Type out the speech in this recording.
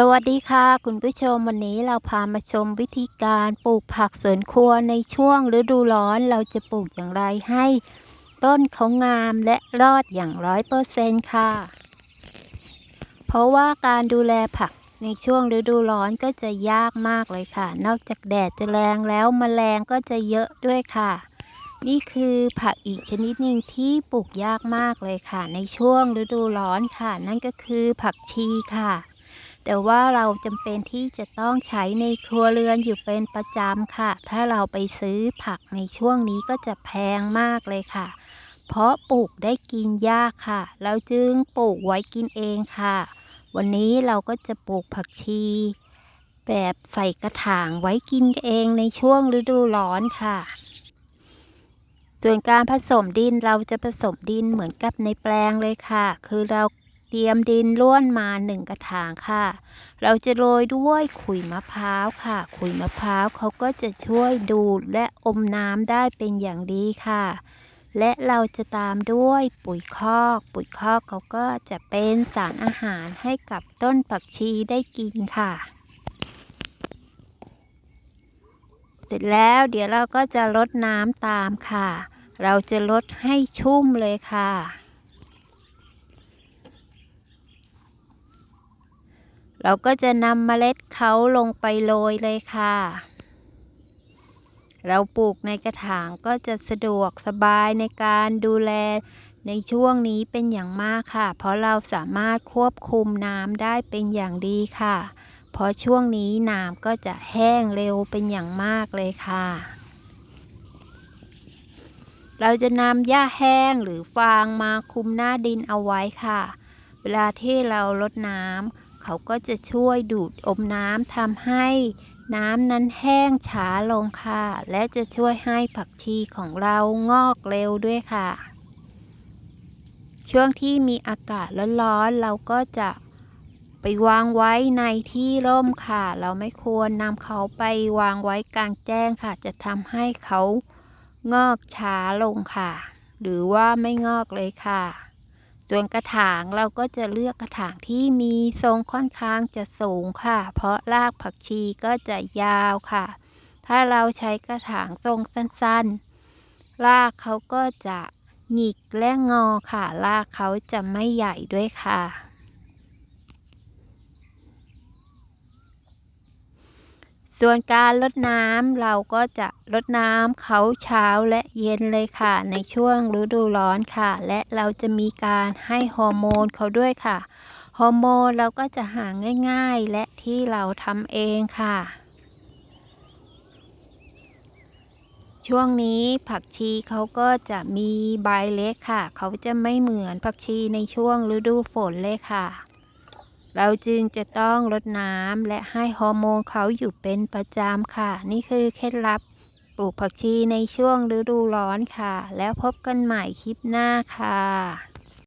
สวัสดีค่ะ คุณผู้ชมวันนี้เราพามาชมวิธีการปลูกผักสวนครัวในช่วงฤดูร้อนเราจะปลูกอย่างไรให้ ต้นเขางามและรอดอย่างร้อยเปอร์เซ็นต์ค่ะ เพราะว่าการดูแลผักในช่วงฤดูร้อนก็จะยากมากเลยค่ะ นอกจากแดดจะแรงแล้วมแมลงก็จะเยอะด้วยค่ะ นี่คือผักอีกชนิดหนึ่งที่ปลูกยากมากเลยค่ะ ในช่วงฤดูร้อนค่ะ นั่นก็คือผักชีค่ะ แต่ว่าเราจำเป็นที่จะต้องใช้ในครัวเรือนอยู่เป็นประจำค่ะ ถ้าเราไปซื้อผักในช่วงนี้ก็จะแพงมากเลยค่ะ เพราะปลูกได้กินยากค่ะ เราจึงปลูกไว้กินเองค่ะ วันนี้เราก็จะปลูกผักชี แบบใส่กระถางไว้กินเองในช่วงฤดูร้อนค่ะ ส่วนการผสมดินเราจะผสมดินเหมือนกับในแปลงเลยค่ะ คือเรา เตรียมดินล้วนมาหนึ่งกระถางค่ะ เราจะโรยด้วยขุยมะพร้าวค่ะ ขุยมะพร้าวเขาก็จะช่วยดูดและอมน้ำได้เป็นอย่างดีค่ะ และเราจะตามด้วยปุ๋ยคอก ปุ๋ยคอกเขาก็จะเป็นสารอาหารให้กับต้นผักชีได้กินค่ะ เสร็จแล้วเดี๋ยวเราก็จะลดน้ำตามค่ะ เราจะลดให้ชุ่มเลยค่ะ เราก็จะนำเมล็ดเขาลงไปโรยเลยค่ะ เราปลูกในกระถางก็จะสะดวกสบายในการดูแลในช่วงนี้เป็นอย่างมากค่ะ เพราะเราสามารถควบคุมน้ำได้เป็นอย่างดีค่ะ เพราะช่วงนี้น้ำก็จะแห้งเร็วเป็นอย่างมากเลยค่ะ เราจะนำหญ้าแห้งหรือฟางมาคุมหน้าดินเอาไว้ค่ะ เวลาที่เราลดน้ำ เขาก็จะช่วยดูดอมน้ำทำให้น้ำนั้นแห้งช้าลงค่ะ และจะช่วยให้ผักชีของเรางอกเร็วด้วยค่ะ ช่วงที่มีอากาศร้อนๆเราก็จะไปวางไว้ในที่ร่มค่ะ เราไม่ควรนำเขาไปวางไว้กลางแจ้งค่ะ จะทำให้เขางอกช้าลงค่ะ หรือว่าไม่งอกเลยค่ะ ส่วนกระถางเราก็จะเลือกกระถางที่มีทรงค่อนข้างจะสูงค่ะ เพราะรากผักชีก็จะยาวค่ะ ถ้าเราใช้กระถางทรงสั้นๆ รากเขาก็จะหงิกและงอค่ะ รากเขาจะไม่ใหญ่ด้วยค่ะ ส่วนการลดน้ำเราก็จะลดน้ำเขาเช้าและเย็นเลยค่ะ ในช่วงฤดูร้อนค่ะ และเราจะมีการให้ฮอร์โมนเขาด้วยค่ะฮอร์โมนเราก็จะหาง่ายๆ และที่เราทำเองค่ะ ช่วงนี้ผักชีเขาก็จะมีใบเล็กค่ะ เขาจะไม่เหมือนผักชีในช่วงฤดูฝนเลยค่ะ เราจึงจะต้องลดน้ำและให้ฮอร์โมนเขาอยู่เป็นประจำค่ะ นี่คือเคล็ดลับปลูกผักชีในช่วงฤดูร้อนค่ะ แล้วพบกันใหม่คลิปหน้าค่ะ